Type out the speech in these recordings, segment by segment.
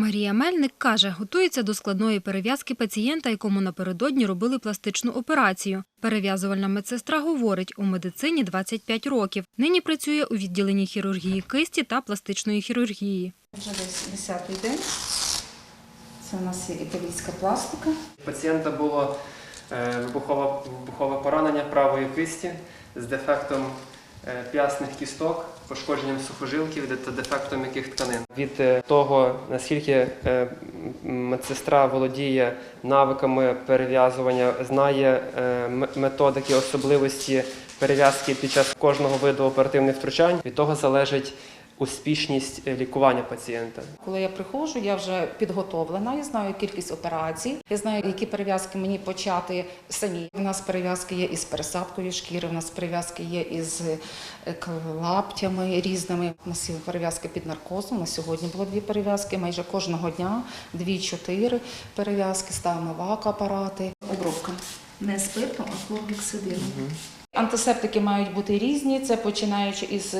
Марія Мельник каже, готується до складної перев'язки пацієнта, якому напередодні робили пластичну операцію. Перев'язувальна медсестра говорить, у медицині 25 років. Нині працює у відділенні хірургії кисті та пластичної хірургії. Вже десь 10-й день. Це у нас є італійська пластика. У пацієнта було е, вибухове, поранення правої кисті з дефектом п'ясних кісток, пошкодженням сухожилків та дефектом яких тканин. Від е, того, наскільки е, медсестра володіє навиками перев'язування, знає е, методики, особливості перев'язки під час кожного виду оперативних втручань, від того залежить успішність е, лікування пацієнта. Коли я приходжу, я вже підготовлена, я знаю кількість операцій, я знаю, які перев'язки мені почати самі. У нас перев'язки є із пересадкою шкіри, у нас перев'язки є із е, клаптями різними. У нас є перев'язки під наркозом. На сьогодні було дві перев'язки. Майже кожного дня дві-чотири перев'язки, ставимо вак-апарати. Обробка не спиртом, а хлоргексидином. Антисептики мають бути різні, це починаючи із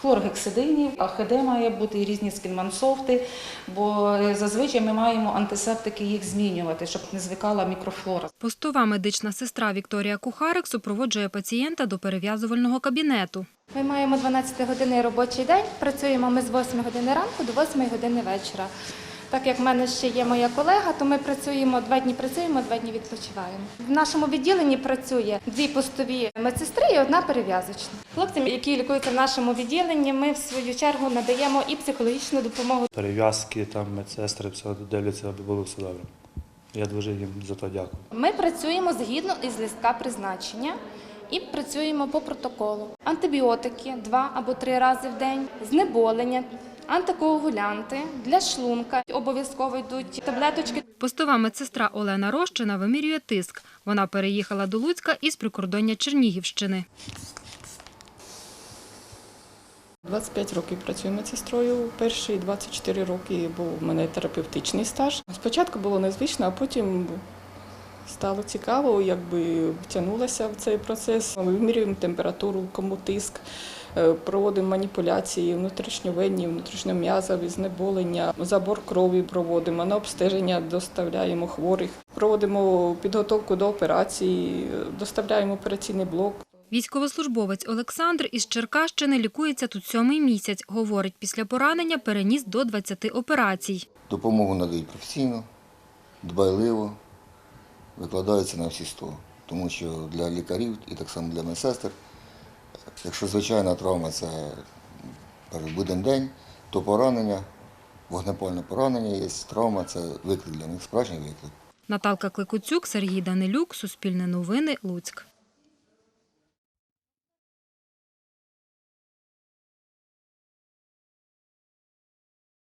хлоргексидинів, а має бути різні скінмансофти, бо е, зазвичай ми маємо антисептики їх змінювати, щоб не звикала мікрофлора. Постова медична сестра Вікторія Кухарик супроводжує пацієнта до перев'язувального кабінету. Ми маємо 12-годинний робочий день. Працюємо ми з 8 години ранку до 8 години вечора. Так як в мене ще є моя колега, то ми працюємо два дні працюємо, два дні відпочиваємо. В нашому відділенні працює дві постові медсестри і одна перев'язочна. Хлопцям, які лікуються в нашому відділенні, ми в свою чергу надаємо і психологічну допомогу. перев'язки, там медсестри, все дивляться, аби було все добре. Я дуже їм за то дякую. Ми працюємо згідно із листка призначення і працюємо по протоколу. Антибіотики два або три рази в день, знеболення, антикоагулянти для шлунка. Обов'язково йдуть таблеточки Постова медсестра Олена Рощина вимірює тиск. Вона переїхала до Луцька із прикордоння Чернігівщини. 25 років працюю медсестрою. Перші 24 роки був у мене терапевтичний стаж. Спочатку було незвично, а потім стало цікаво, якби втягнулася в цей процес. Ми вимірюємо температуру, кому тиск, проводимо маніпуляції внутрішньовенні, внутрішньом'язові, знеболення, забор крові проводимо, на обстеження доставляємо хворих, проводимо підготовку до операції, доставляємо операційний блок. Військовослужбовець Олександр із Черкащини лікується тут сьомий місяць. Говорить, після поранення переніс до 20 операцій. Допомогу надають професійно, дбайливо, викладаються на всі сто. Тому що для лікарів і так само для медсестер, якщо звичайна травма це кажуть, день, то поранення, вогнепальне поранення є, травма це виклик для них, справжній виклик. Наталка Кликуцюк, Сергій Данилюк, Суспільне новини, Луцьк.